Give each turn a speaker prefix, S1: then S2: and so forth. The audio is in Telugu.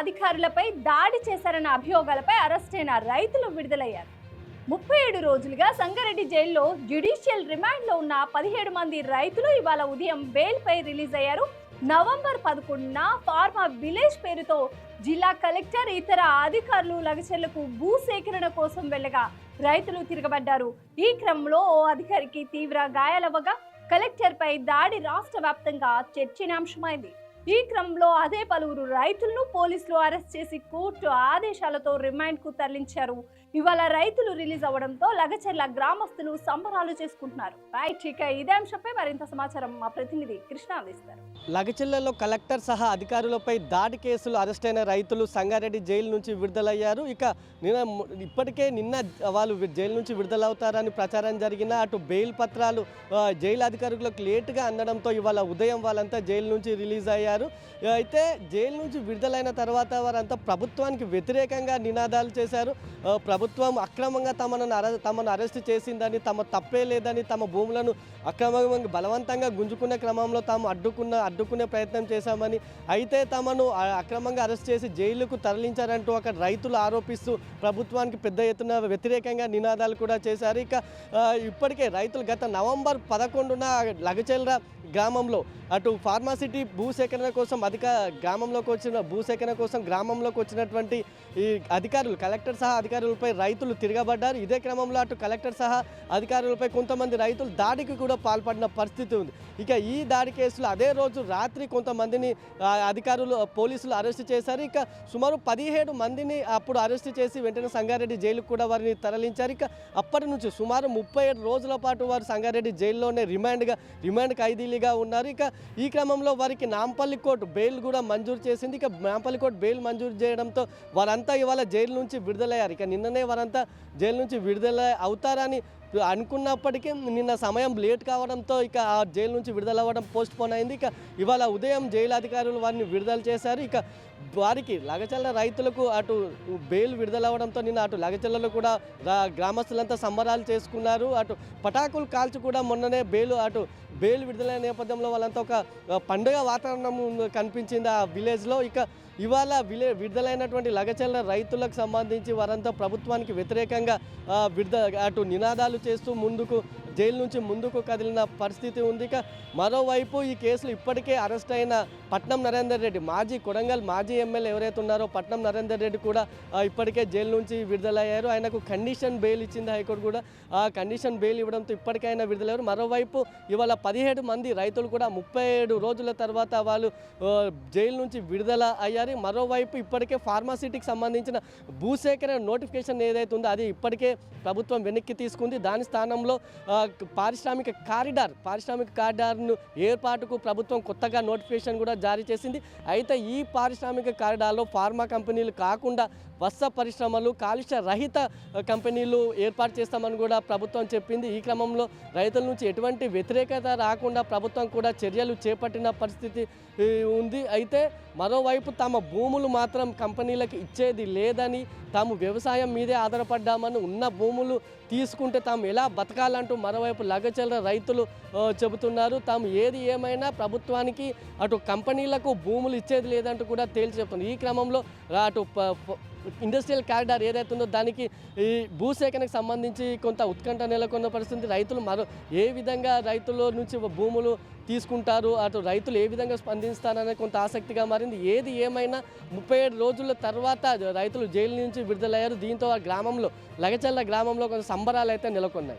S1: అధికారులపై దాడి చేశారన్న అభియోగాలపై అరెస్టైన రైతులు విడుదలయ్యారు. ముప్పై ఏడు రోజులుగా సంగారెడ్డి జైల్లో జ్యుడిషియల్ రిమాండ్లో ఉన్న పదిహేడు మంది రైతులు ఇవాళ ఉదయం బెయిల్పై రిలీజ్ అయ్యారు. నవంబర్ పదకొండున ఫార్మా విలేజ్ పేరుతో జిల్లా కలెక్టర్ ఇతర అధికారులు లగచర్లకు భూ సేకరణ కోసం వెళ్ళగా రైతులు తిరగబడ్డారు. ఈ క్రమంలో ఓ అధికారికి తీవ్ర గాయాలవ్వగా కలెక్టర్పై దాడి రాష్ట్ర వ్యాప్తంగా చర్చనీయాంశమైంది. ఈ క్రమంలో అదే పలువురు రైతులను పోలీసులు అరెస్ట్ చేసి కోర్టు ఆదేశాలతో రిమాండ్కు తరలించారు. ఇవాళ రైతులు రిలీజ్ అవ్వడంతో లగచర్ల గ్రామస్తులు సంబరాలు చేసుకుంటున్నారు. రైట్ ఇక ఇదే అంశంపై మరింత సమాచారం మా ప్రతినిధి కృష్ణ అందిస్తారు.
S2: లగచిల్లలో కలెక్టర్ సహా అధికారులపై దాడి కేసులు అరెస్ట్ అయిన రైతులు సంగారెడ్డి జైలు నుంచి విడుదలయ్యారు. ఇక నిన్న ఇప్పటికే నిన్న వాళ్ళు జైలు నుంచి విడుదలవుతారని ప్రచారం జరిగిన అటు బెయిల్ పత్రాలు జైలు అధికారులకు లేటుగా అందడంతో ఇవాళ ఉదయం వాళ్ళంతా జైలు నుంచి రిలీజ్ అయ్యారు. అయితే జైలు నుంచి విడుదలైన తర్వాత వారంతా ప్రభుత్వానికి వ్యతిరేకంగా నినాదాలు చేశారు. ప్రభుత్వం అక్రమంగా తమను అర తమను అరెస్ట్ చేసిందని తమ తప్పే లేదని తమ భూములను అక్రమంగా బలవంతంగా గుంజుకునే క్రమంలో తాము అడ్డుకున్న అడ్డుకునే ప్రయత్నం చేశామని అయితే తమను అక్రమంగా అరెస్ట్ చేసి జైలుకు తరలించారంటూ అక్కడ రైతులు ఆరోపిస్తూ ప్రభుత్వానికి పెద్ద ఎత్తున వ్యతిరేకంగా నినాదాలు కూడా చేశారు. ఇక ఇప్పటికే రైతులు గత నవంబర్ పదకొండున లగచెల్ర గ్రామంలో అటు ఫార్మాసిటీ భూసేకరణ కోసం అధిక గ్రామంలోకి వచ్చిన భూసేకరణ కోసం గ్రామంలోకి వచ్చినటువంటి ఈ అధికారులు కలెక్టర్ సహా అధికారులపై రైతులు తిరగబడ్డారు. ఇదే క్రమంలో అటు కలెక్టర్ సహా అధికారులపై కొంతమంది రైతులు దాడికి కూడా పాల్పడిన పరిస్థితి ఉంది. ఇక ఈ దాడి కేసులో అదే రోజు రాత్రి కొంతమందిని అధికారులు పోలీసులు అరెస్ట్ చేశారు. ఇక సుమారు పదిహేడు మందిని అప్పుడు అరెస్ట్ చేసి వెంటనే సంగారెడ్డి జైలుకు కూడా వారిని తరలించారు. ఇక అప్పటి నుంచి సుమారు ముప్పై ఏడు రోజుల పాటు వారు సంగారెడ్డి జైల్లోనే రిమాండ్గా రిమాండ్ ఖైదీలుగా ఉన్నారు. ఇక ఈ క్రమంలో వారికి నాంపల్లి కోర్టు బెయిల్ కూడా మంజూరు చేసింది. ఇక నాంపల్లి కోర్టు బెయిల్ మంజూరు చేయడంతో వారంతా ఇవాళ జైలు నుంచి విడుదలయ్యారు. ఇక నిన్ననే వారంతా జైలు నుంచి విడుదల అవుతారని అనుకున్నప్పటికీ నిన్న సమయం లేట్ కావడంతో ఇక ఆ జైలు నుంచి విడుదల అవ్వడం పోస్ట్ పోన్ అయింది. ఇక ఇవాళ ఉదయం జైలు అధికారులు వారిని విడుదల చేశారు. ఇక వారికి లగచల్ల రైతులకు అటు బెయిల్ విడుదలవ్వడంతో నిన్న అటు లగచల్లలో కూడా రా- గ్రామస్తులంతా సంబరాలు చేసుకున్నారు. అటు పటాకులు కాల్చి కూడా మొన్ననే బెయిల్ అటు బెయిల్ విడుదలైన నేపథ్యంలో వాళ్ళంతా ఒక పండుగ వాతావరణం కనిపించింది ఆ విలేజ్లో. ఇక ఇవాళ విలే విడుదలైనటువంటి లగచల్ల రైతులకు సంబంధించి వారంతా ప్రభుత్వానికి వ్యతిరేకంగా విడుదల అటు నినాదాలు చేస్తూ ముందుకు జైలు నుంచి ముందుకు కదిలిన పరిస్థితి ఉంది. ఇక మరోవైపు ఈ కేసులు ఇప్పటికే అరెస్ట్ అయిన పట్నం నరేందర్ రెడ్డి మాజీ కొడంగల్ మాజీ ఎమ్మెల్యే ఎవరైతే ఉన్నారో పట్నం నరేందర్ రెడ్డి కూడా ఇప్పటికే జైలు నుంచి విడుదలయ్యారు. ఆయనకు కండిషన్ బెయిల్ ఇచ్చింది హైకోర్టు కూడా. ఆ కండిషన్ బెయిల్ ఇవ్వడంతో ఇప్పటికైనా విడుదలయ్యారు. మరోవైపు ఇవాళ పదిహేడు మంది రైతులు కూడా ముప్పై ఏడు రోజుల తర్వాత వాళ్ళు జైలు నుంచి విడుదల అయ్యారు. మరోవైపు ఇప్పటికే ఫార్మాసిటీకి సంబంధించిన భూసేకరణ నోటిఫికేషన్ ఏదైతే ఉందో అది ఇప్పటికే ప్రభుత్వం వెనక్కి తీసుకుంది. దాని స్థానంలో పారిశ్రామిక కారిడార్ పారిశ్రామిక కారిడార్ను ఏర్పాటుకు ప్రభుత్వం కొత్తగా నోటిఫికేషన్ కూడా జారీ చేసింది. అయితే ఈ పారిశ్రామిక కారిడార్లో ఫార్మా కంపెనీలు కాకుండా వస్త్ర పరిశ్రమలు కాలుష్య రహిత కంపెనీలు ఏర్పాటు చేస్తామని కూడా ప్రభుత్వం చెప్పింది. ఈ క్రమంలో రైతుల నుంచి ఎటువంటి వ్యతిరేకత రాకుండా ప్రభుత్వం కూడా చర్యలు చేపట్టిన పరిస్థితి ఉంది. అయితే మరోవైపు తమ భూములు మాత్రం కంపెనీలకు ఇచ్చేది లేదని తాము వ్యవసాయం మీదే ఆధారపడ్డామని ఉన్న భూములు తీసుకుంటే తాము ఎలా బతకాలంటూ మరోవైపు లగచల రైతులు చెబుతున్నారు. తాము ఏది ఏమైనా ప్రభుత్వానికి అటు కంపెనీలకు భూములు ఇచ్చేది లేదంటూ కూడా తేల్చి చెప్తుంది. ఈ క్రమంలో అటు ప- ఇండస్ట్రియల్ కారిడార్ ఏదైతే ఉందో దానికి ఈ భూసేకరణకు సంబంధించి కొంత ఉత్కంఠ నెలకొన్న పరిస్థితి. రైతులు మరో ఏ విధంగా రైతుల నుంచి భూములు తీసుకుంటారు అటు రైతులు ఏ విధంగా స్పందిస్తారనే కొంత ఆసక్తిగా మారింది. ఏది ఏమైనా ముప్పై ఏడు రోజుల తర్వాత రైతులు జైలు నుంచి విడుదలయ్యారు. దీంతో ఆ గ్రామంలో లగచల్ల గ్రామంలో కొంత సంబరాలు అయితే నెలకొన్నాయి.